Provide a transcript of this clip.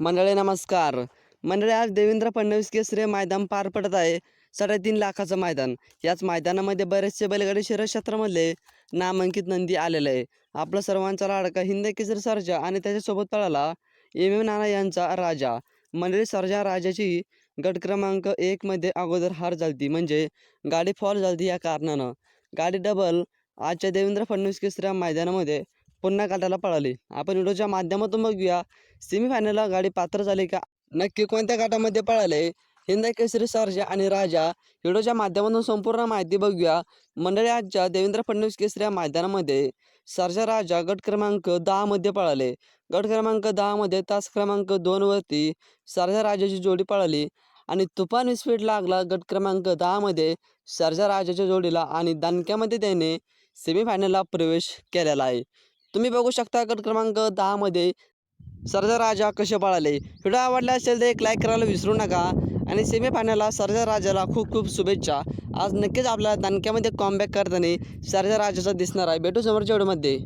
मंडळी नमस्कार. मंडळी आज देवेंद्र फडणवीस केसरे मैदान पार पडत आहे. साडेतीन लाखाचं मैदान. याच मैदानामध्ये बरेचसे बैलगाडी शहर क्षेत्रामधले नामांकित नंदी आलेले आहे. आपला सर्वांचा लाडका हिंद केसरी सरजा आणि त्याच्यासोबत पळाला एम एम नाना यांचा राजा. मंडळी सरजा राजाची गट क्रमांक एकमध्ये अगोदर हार झालती. म्हणजे गाडी फॉल झालती या कारणानं. गाडी डबल आजच्या देवेंद्र फडणवीस केसऱ्या मैदानामध्ये पुन्हा काटायला पळाली. आपण व्हिडिओच्या माध्यमातून बघूया. सेमीफायनलला गाडी पात्र झाली का? नक्की कोणत्या गटामध्ये पळाले? हिंदा केसरी सरजा आणि राजा व्हिडिओच्या माध्यमातून संपूर्ण माहिती बघूया. मंडळी आजच्या देवेंद्र फडणवीस केसरी या मैदानामध्ये सरजा राजा गट क्रमांक दहामध्ये पळाले. गट क्रमांक दहामध्ये तास क्रमांक दोनवरती सरजा राजाची जोडी पळाली आणि तुफान स्पीड लागला गट क्रमांक दहामध्ये सरजा राजाच्या जोडीला आणि दणक्यामध्ये त्याने सेमीफायनलला प्रवेश केलेला आहे. तुम्ही बघू शकता गट क्रमांक दहामध्ये सर्जा राजा कसे पळाले. व्हिडिओ आवडला असेल तर एक लाईक करायला विसरू नका. आणि सेमीफायनलला सर्जा राजाला खूप खूप शुभेच्छा. आज नक्कीच आपल्याला दणक्यामध्ये कॉमबॅक करताना सर्जा राजाचा दिसणार आहे. भेटू समोरच्या व्हिडिओमध्ये